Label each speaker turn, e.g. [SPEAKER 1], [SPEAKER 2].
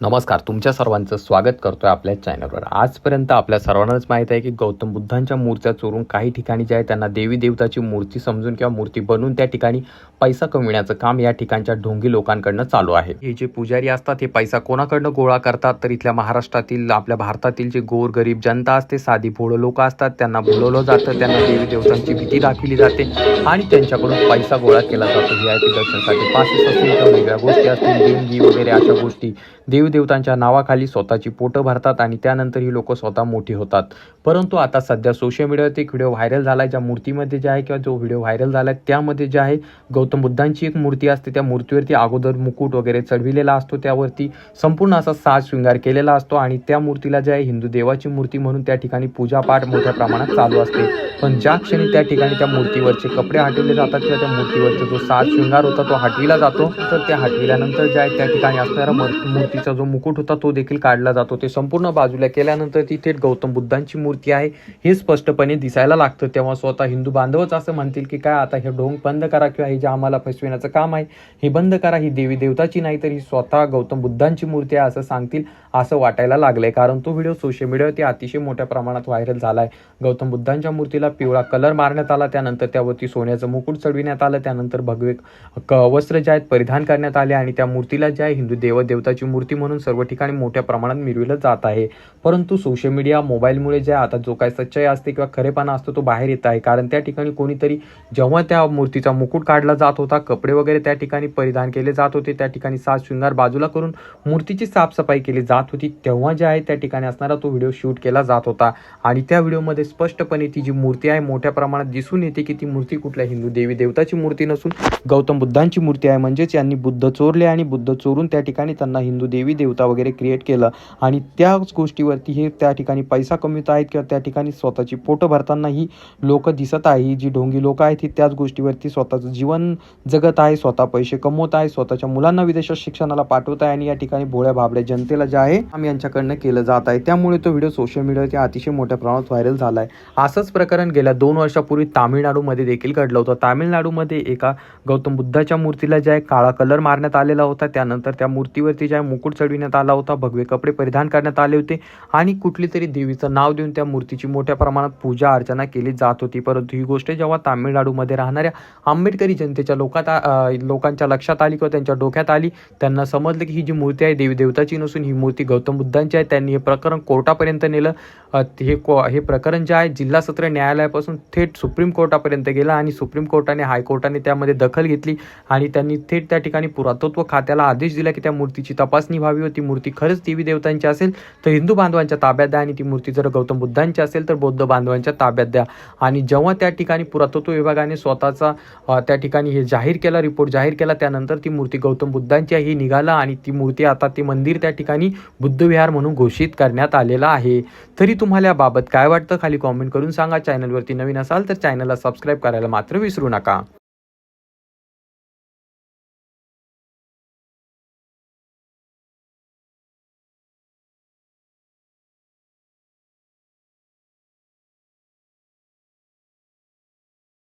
[SPEAKER 1] नमस्कार तुमच्या सर्वांचं स्वागत करतोय आपल्या चॅनलवर. आजपर्यंत आपल्या सर्वांनाच माहीत आहे की गौतम बुद्धांच्या मूर्त्या चोरून काही ठिकाणी ज्या आहे त्यांना देवी देवताची मूर्ती समजून किंवा मूर्ती बनवून त्या ठिकाणी पैसा कमविण्याचं काम या ठिकाणच्या ढोंगी लोकांकडनं चालू आहे. हे जे पुजारी असतात हे पैसा कोणाकडनं गोळा करतात? तर इथल्या महाराष्ट्रातील आपल्या भारतातील जे गोर गरीब जनता असते साधी भोळं लोक असतात त्यांना बोलवलं जातं त्यांना देवी देवतांची भीती दाखवली जाते आणि त्यांच्याकडून पैसा गोळा केला जातो. व्ही आय दर्शनासाठी पासेस असतील किंवा वेगळ्या गोष्टी असतील देणगी वगैरे अशा गोष्टी. देवदेवतांच्या नावाखाली स्वतःची पोटं भरतात आणि त्यानंतर ही लोक स्वतः मोठी होतात. परंतु आता सध्या सोशल मीडियावरती एक व्हिडिओ व्हायरल झाला आहे ज्या मूर्तीमध्ये जे आहे किंवा जो व्हिडिओ व्हायरल झाला आहे त्यामध्ये जे आहे गौतम बुद्धांची एक मूर्ती असते. त्या मूर्तीवरती अगोदर मुकुट वगैरे चढविलेला असतो. त्यावरती संपूर्ण असा साज शृंगार केलेला असतो आणि त्या मूर्तीला जे आहे हिंदू देवाची मूर्ती म्हणून त्या ठिकाणी पूजापाठ मोठ्या प्रमाणात चालू असते. पण ज्या क्षणी त्या ठिकाणी त्या मूर्तीवरचे कपडे हटवले जातात किंवा त्या मूर्तीवरचा जो साज शृंगार होता तो हटविला जातो. तर त्या हटविल्यानंतर जे आहे त्या ठिकाणी असणारा मूर्तीचा जो मुकुट होता तो देखील काढला जातो. ते संपूर्ण बाजूला केल्यानंतर ती थेट गौतम बुद्धांची मूर्ती आहे. हे स्पष्टपणे दिसायला लागतं. तेव्हा स्वतः हिंदू बांधवच असं म्हणतील की काय आता हे ढोंग बंद करा किंवा हे जे आम्हाला फसविण्याचं काम आहे. हे बंद करा ही देवी देवताची नाही तर ही स्वतः गौतम बुद्धांची मूर्ती आहे असं सांगतील असं वाटायला लागलंय. कारण तो व्हिडिओ सोशल मीडियावरती अतिशय मोठ्या प्रमाणात व्हायरल झाला आहे गौतम बुद्धांच्या मूर्तीला पिवळा कलर मारण्यात आला. त्यानंतर त्यावरती सोन्याचं मुकुट चढविण्यात आलं. त्यानंतर भगवे वस्त्र जे आहेत परिधान करण्यात आले आणि त्या मूर्तीला जे आहे हिंदू देवदेवताची मूर्ती म्हणून सर्व ठिकाणी मोठ्या प्रमाणात मिरविलं जात आहे. परंतु सोशल मीडिया मोबाईलमुळे जे आता जो काय सच्चाई असते किंवा खरेपणा असतो तो बाहेर येत आहे. कारण त्या ठिकाणी कोणीतरी जेव्हा त्या मूर्तीचा मुकुट काढला जातो जात होता. कपडे वगैरे त्या ठिकाणी परिधान केले जात होते. त्या ठिकाणी साज शृंगार बाजूला करून मूर्तीची साफसफाई केली जात होती. तेव्हा जे आहे त्या ठिकाणी असणारा तो व्हिडिओ शूट केला जात होता. आणि त्या व्हिडिओमध्ये स्पष्टपणे ती जी मूर्ती आहे मोठ्या प्रमाणात दिसून येते की ती मूर्ती कुठल्या हिंदू देवी देवताची मूर्ती नसून गौतम बुद्धांची मूर्ती आहे. म्हणजेच यांनी बुद्ध चोरले आणि बुद्ध चोरून त्या ठिकाणी त्यांना हिंदू देवी देवता वगैरे क्रिएट केलं. आणि त्याच गोष्टीवरती हे त्या ठिकाणी पैसा कमवित आहेत किंवा त्या ठिकाणी स्वतःची पोटं भरताना ही लोक दिसत आहे. ही जी ढोंगी लोक आहेत ही त्याच गोष्टीवरती स्वतःचं जीवन जगत आहे स्वतः पैसे कमवत आहे स्वतःच्या मुलांना विदेशात शिक्षणाला पाठवत आहे आणि या ठिकाणी भोळ्या भाबड्या जनतेला जे आहे आम्ही यांच्याकडनं केलं जात आहे. त्यामुळे तो व्हिडिओ सोशल मीडियावरती अतिशय मोठ्या प्रमाणात व्हायरल झाला आहे असंच प्रकरण गेल्या दोन वर्षापूर्वी तामिळनाडूमध्ये देखील घडलं होतं. तामिळनाडूमध्ये एका गौतम बुद्धाच्या मूर्तीला जे आहे काळा कलर मारण्यात आलेला होता. त्यानंतर त्या मूर्तीवरती जे आहे मुकुट चढविण्यात आला होता. भगवे कपडे परिधान करण्यात आले होते आणि कुठली तरी देवीचं नाव देऊन त्या मूर्तीची मोठ्या प्रमाणात पूजा अर्चना केली जात होती. परंतु ही गोष्ट जेव्हा तामिळनाडूमध्ये राहणाऱ्या आंबेडकरी जनतेच्या लोकात लोकांच्या लक्षात आली किंवा त्यांच्या डोक्यात आली त्यांना समजलं की ही जी मूर्ती आहे देवी देवताची नसून ही मूर्ती गौतम बुद्धांची आहे. त्यांनी हे प्रकरण कोर्टापर्यंत नेलं. हे को हे प्रकरण जे आहे जिल्हा सत्र न्यायालयापासून थेट सुप्रीम कोर्टापर्यंत गेलं आणि सुप्रीम कोर्टाने हायकोर्टाने त्यामध्ये दखल घेतली आणि त्यांनी थेट त्या ठिकाणी पुरातत्व खात्याला आदेश दिला की त्या मूर्तीची तपासणी व्हावी व ती मूर्ती खरंच देवी देवतांची असेल तर हिंदू बांधवांच्या ताब्यात द्या आणि ती मूर्ती जर गौतम बुद्धांची असेल तर बौद्ध बांधवांच्या ताब्यात द्या. आणि जेव्हा त्या ठिकाणी पुरातत्व विभागाने स्वतःचा त्या ठिकाणी हे जाहीर केला रिपोर्ट जाहीर केला त्यानंतर ती मूर्ती गौतम बुद्धांची ही निघाला आणि ती मूर्ती आता ती मंदिर त्या ठिकाणी बुद्धविहार म्हणून घोषित करण्यात आलेलं आहे. तरी तुम्हाला याबाबत काय वाटतं? खाली कॉमेंट करून सांगा. चॅनलवरती नवीन असाल तर चॅनलला सबस्क्राईब करायला मात्र विसरू नका.